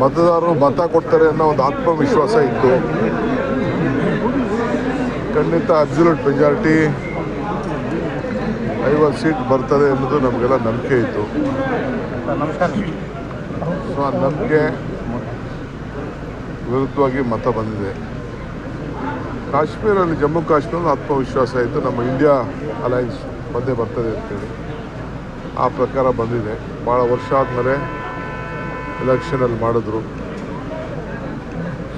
ಮತದಾರರು ಮತ ಕೊಡ್ತಾರೆ ಅನ್ನೋ ಒಂದು ಆತ್ಮವಿಶ್ವಾಸ ಇತ್ತು. ಖಂಡಿತ ಅಬ್ಸಲ್ಯೂಟ್ ಮೆಜಾರಿಟಿ ಐವತ್ತು ಸೀಟ್ ಬರ್ತದೆ ಅನ್ನೋದು ನಮಗೆಲ್ಲ ನಂಬಿಕೆ ಇತ್ತು. ಸೊ ಆ ನಂಬಿಕೆ ವಿರುದ್ಧವಾಗಿ ಮತ ಬಂದಿದೆ. ಕಾಶ್ಮೀರಲ್ಲಿ ಜಮ್ಮು ಕಾಶ್ಮೀರ ಆತ್ಮವಿಶ್ವಾಸ ಇತ್ತು. ನಮ್ಮ ಇಂಡಿಯಾ ಅಲಯನ್ಸ್ ಮಧ್ಯೆ ಬರ್ತದೆ ಅಂತೇಳಿ ಆ ಪ್ರಕಾರ ಬಂದಿದೆ. ಭಾಳ ವರ್ಷ ಆದಮೇಲೆ ಎಲೆಕ್ಷನಲ್ಲಿ ಮಾಡಿದ್ರು.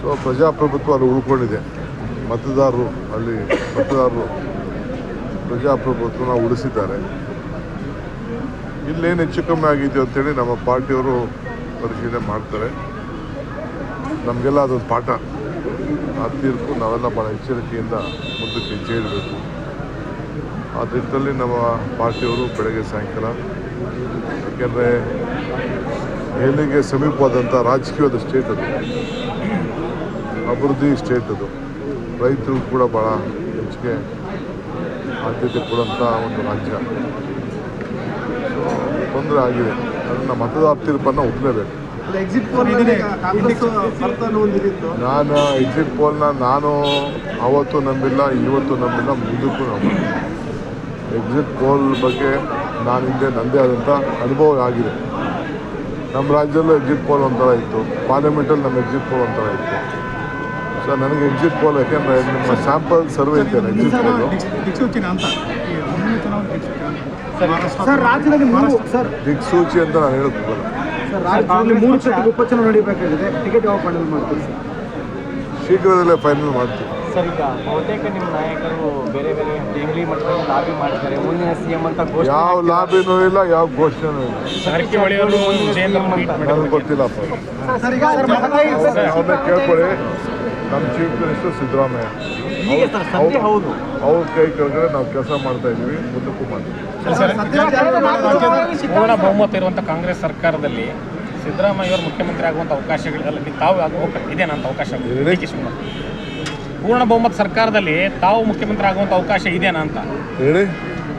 ಸೊ ಪ್ರಜಾಪ್ರಭುತ್ವ ಅಲ್ಲಿ ಉಳ್ಕೊಂಡಿದೆ. ಮತದಾರರು ಅಲ್ಲಿ, ಮತದಾರರು ಪ್ರಜಾಪ್ರಭುತ್ವನ ಉಳಿಸಿದ್ದಾರೆ. ಇಲ್ಲೇನು ಹೆಚ್ಚು ಕಮ್ಮಿ ಆಗಿದೆ ಅಂತೇಳಿ ನಮ್ಮ ಪಾರ್ಟಿಯವರು ಪರಿಶೀಲನೆ ಮಾಡ್ತಾರೆ. ನಮಗೆಲ್ಲ ಅದೊಂದು ಪಾಠ. ಆ ತೀರ್ಪು ನಾವೆಲ್ಲ ಭಾಳ ಎಚ್ಚರಿಕೆಯಿಂದ ಮುಂದಕ್ಕೆ ಹೆಜ್ಜೆ ಇಡಬೇಕು ಆ ನಿಟ್ಟಿನಲ್ಲಿ ನಮ್ಮ ಪಾರ್ಟಿಯವರು ಬೆಳಗ್ಗೆ ಸಾಯಂಕಾಲ, ಯಾಕೆಂದರೆ ಎಲ್ಲಿಗೆ ಸಮೀಪವಾದಂಥ ರಾಜಕೀಯದ ಸ್ಟೇಟ್ ಅದು. ಅಭಿವೃದ್ಧಿ ಸ್ಟೇಟ್ ಅದು. ರೈತರು ಕೂಡ ಭಾಳ ಹೆಚ್ಚಿಗೆ ಆದ್ಯತೆ ಕೊಡುವಂಥ ಒಂದು ರಾಜ್ಯ. ಸೊ ತೊಂದರೆ ಆಗಿದೆ. ಅದನ್ನು ಮತದಾರ ತೀರ್ಪನ್ನು ಒಪ್ಪಲೇಬೇಕು ಎಕ್ಸಿಟ್ ಪೋಲ್ ಕಾಂಗ್ರೆಸ್ ಫಲವನ್ನು ಹೊಂದಿತ್ತು ನಾನು ಎಕ್ಸಿಟ್ ಪೋಲ್ನ ನಾನು ಅವತ್ತು ನಂಬಿಲ್ಲ ಇವತ್ತು ನಂಬಿಲ್ಲ ಮುಂದಕ್ಕೂ ನಂಬಿಲ್ಲ. ಎಕ್ಸಿಟ್ ಪೋಲ್ ಬಗ್ಗೆ ನಾನು ಹಿಂದೆ ನನ್ನದೇ ಆದಂಥ ಅನುಭವ ಆಗಿದೆ. ನಮ್ಮ ರಾಜ್ಯದಲ್ಲೂ ಎಕ್ಸಿಟ್ ಪೋಲ್ ಒಂಥರ ಇತ್ತು. ಪಾರ್ಲಿಮೆಂಟಲ್ಲಿ ನಮ್ಮ ಎಕ್ಸಿಟ್ ಪೋಲ್ ಒಂಥರ ಇತ್ತು. ಸೊ ನನಗೆ ಎಕ್ಸಿಟ್ ಪೋಲ್ ಯಾಕೆಂದರೆ ನಿಮ್ಮ ಸ್ಯಾಂಪಲ್ ಸರ್ವೆ ಇದೆ ಎಕ್ಸಿಟ್ ಪೋಲು ದಿಕ್ಸೂಚಿ ಸರ್ ರಾಜ್ಯದಲ್ಲಿ ಮೂರು ಸರ್. ದಿಕ್ಸೂಚಿ ಅಂತ ನಾನು ಹೇಳಕ್ ಹೋಗಲ್ಲ ಸರ್ ರಾಜ್ಯದಲ್ಲಿ ಮೂರು ಕ್ಷೇತ್ರಕ್ಕೆ ಉಪಚುನಾವಣೆ ನಡೀಬೇಕಾಗಿದೆ. ಟಿಕೆಟ್ ಯಾವ ಫೈನಲ್ ಮಾಡ್ತೀವಿ ಸರ್ ಶೀಘ್ರದಲ್ಲೇ ಫೈನಲ್ ಮಾಡ್ತೀವಿ. ಸರ್ ಈಗ ಬಹುತೇಕ ನಿಮ್ಮ ನಾಯಕರು ಬೇರೆ ಬೇರೆ ದೆಹಲಿ ಮಟ್ಟದಲ್ಲಿ ಲಾಬಿ ಮಾಡ್ತಾರೆ. ಮುಂದಿನ ಸಿಎಂ ಅಂತ ಘೋಷಣೆ ಯಾವ ಲಾಬಿನೂ ಇಲ್ಲ ಯಾವ ಘೋಷಣೆನೂ ಇಲ್ಲ. ನನಗೆ ಗೊತ್ತಿಲ್ಲಪ್ಪ ಸರ್ ಈಗ ಅವ್ರನ್ನ ಕೇಳ್ಕೊಳ್ಳಿ. ನಮ್ಮ ಚೀಫ್ ಮಿನಿಸ್ಟರ್ ಸಿದ್ದರಾಮಯ್ಯ. ಅವ್ರ ಕೈ ಕೆಳಗಡೆ ನಾವು ಕೆಲಸ ಮಾಡ್ತಾ ಇದೀವಿ ಮುಂದಕ್ಕೂ ಮಾಡ್ತೀವಿ ಪೂರ್ಣ ಬಹುಮತ ಇರುವಂಥ ಕಾಂಗ್ರೆಸ್ ಸರ್ಕಾರದಲ್ಲಿ ಸಿದ್ದರಾಮಯ್ಯ ಅವರು ಮುಖ್ಯಮಂತ್ರಿ ಆಗುವಂಥ ಅವಕಾಶಗಳಲ್ಲಿ. ತಾವು ಆಗುವ ಇದೇನಂತ ಅಂತ ಅವಕಾಶ ಪೂರ್ಣ ಬಹುಮತ ಸರ್ಕಾರದಲ್ಲಿ ತಾವು ಮುಖ್ಯಮಂತ್ರಿ ಆಗುವಂತ ಅವಕಾಶ ಇದೇನಾ ಅಂತ? ಹೇಳಿ.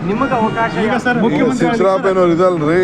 ನಿಮಗೆ ಅವಕಾಶ ಈಗ ಸರ್ ಮುಖ್ಯಮಂತ್ರಿ ಸಿದ್ದರಾಮಯ್ಯನವ್ರು ಇದಲ್ರಿ.